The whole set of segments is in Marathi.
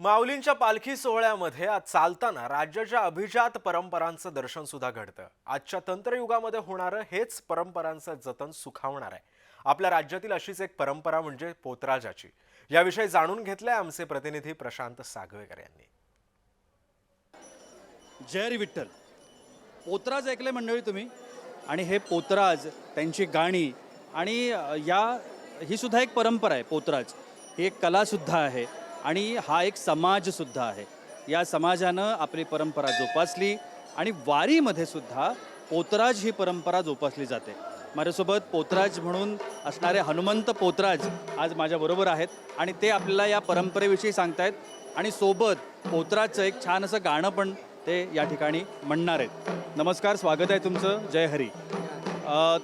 माऊलींच्या पालखी सोहळ्यामध्ये आज चालताना राज्याच्या अभिजात परंपरांचं दर्शन सुद्धा घडतं. आजच्या तंत्रयुगामध्ये होणारं हेच परंपरांचं जतन सुखावणार आहे. आपल्या राज्यातील अशीच एक परंपरा म्हणजे पोतराजाची. याविषयी जाणून घेतलंय आमचे प्रतिनिधी प्रशांत सागवेकर यांनी. जय विठ्ठल. पोतराज ऐकले मंडळी तुम्ही? आणि हे पोतराज त्यांची गाणी आणि या ही सुद्धा एक परंपरा आहे पोतराज. ही एक कलासुद्धा आहे. आणि हा एक समाजसुद्धा आहे. या समाजानं आपली परंपरा जोपासली आणि वारीमध्ये सुद्धा पोतराज ही परंपरा जोपासली जाते. माझ्यासोबत पोतराज म्हणून असणारे हनुमंत पोतराज आज माझ्याबरोबर आहेत आणि ते आपल्याला या परंपरेविषयी सांगतायत आणि सोबत पोतराजचं एक छान असं गाणं पण ते या ठिकाणी म्हणणार आहेत. नमस्कार स्वागत आहे तुमचं. जय हरी.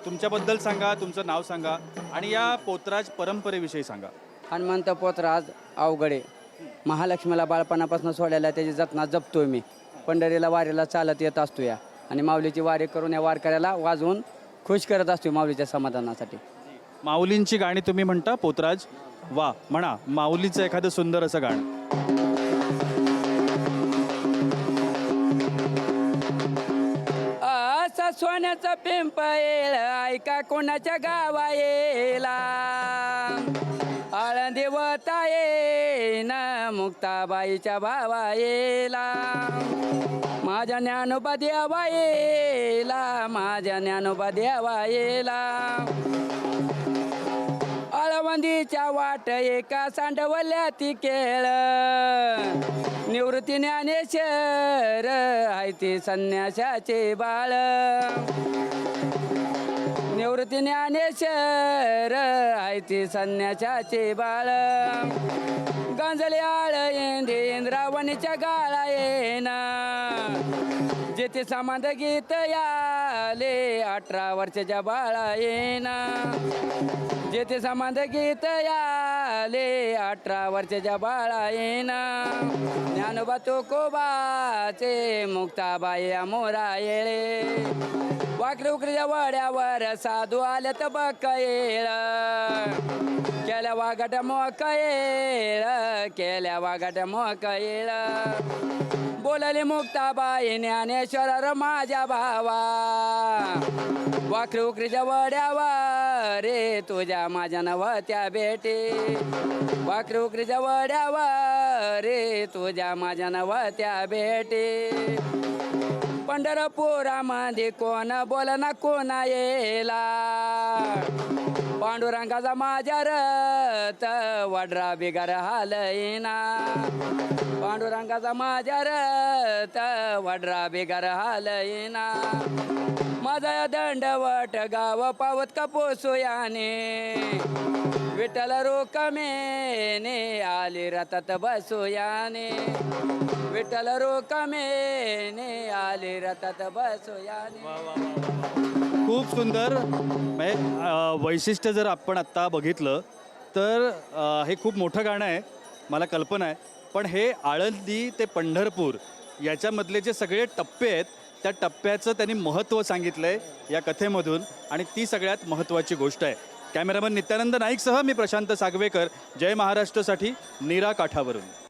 तुमच्याबद्दल सांगा तुमचं नाव सांगा आणि या पोतराज परंपरेविषयी सांगा. हनुमंत पोतराज अवघडे. महालक्ष्मीला बाळपणापासून सोडायला त्याची जतना जपतोय मी. पंढरीला वारीला चालत येत असतो या आणि माऊलीची वारी करून या वारकऱ्याला वाजवून खुश करत असतो माऊलीच्या समाधानासाठी. माऊलींची गाणी तुम्ही म्हणता पोतराज? वा म्हणा माऊलीचं एखादं सुंदर असं गाणं. असा सोन्याचा पिंप येळ ऐका कोणाच्या गावा येला आळंदी वता येईन मुक्ताबाईच्या भावा येला माझ्या ज्ञानोबा देवा येला माझ्या ज्ञानोबा देवा येला आळवंदीच्या वाट एका सांडवल्या ती केळ. निवृत्ती ज्ञानेश्वर आहे ती संन्यासाचे बाळ. निवृत्ती ज्ञानेश्वर आयती ती संन्यासाचे बाळ. गांजले आळ येंदे इंद्रावणीच्या गाळा येना जेथे समाध गीत झाले अठरा वर्षाच्या बाळा येना जेथे समाध गीत याले अठरा वर्षाच्या बाळा येना ज्ञानोबा तुकोबाचे मुक्ताबाई अमोरा येळे. वाकडे उकरीच्या वाड्यावर साधू आले तर बक येळ केल्या वाघाट मोक येळ केल्या वाघाट मोक येळ बोलले मुक्ताबाई ज्ञानेश्वर माझ्या भावा. वाकरी उकरीच्या वड्यावा रे तुझ्या माझ्या नवत्या भेटे वाकरी उकरीच्या वड्यावा रे तुझ्या माझ्या नवत्या भेटे पंढरपुरामध्ये कोण बोल ना कोण येला? पांडुरंगाचा माझ्या रथ वडरा बिगार हालईना. पांडुरंगाचा माझ्या रथ वडरा बिगार हालईना. माझा दंडवट गाव पावत का पोसूयाने विठ्ठल रोकमेने आली रथात बसूयाने विठ्ठल रोकमेने आली रथात बसुयाने खूप सुंदर म्हणजे वैशिष्ट्य जर आपण आत्ता बघितलं तर अ, हे खूप मोठं गाणं आहे मला कल्पना आहे. पण हे आळंदी ते पंढरपूर याच्यामधले जे सगळे टप्पे आहेत त्या टप्प्याचं त्यांनी महत्त्व सांगितलं आहे या कथेमधून आणि ती सगळ्यात महत्त्वाची गोष्ट आहे. कॅमेरामन नित्यानंद नाईकसह मी प्रशांत सागवेकर जय महाराष्ट्रसाठी नीरा काठावरून.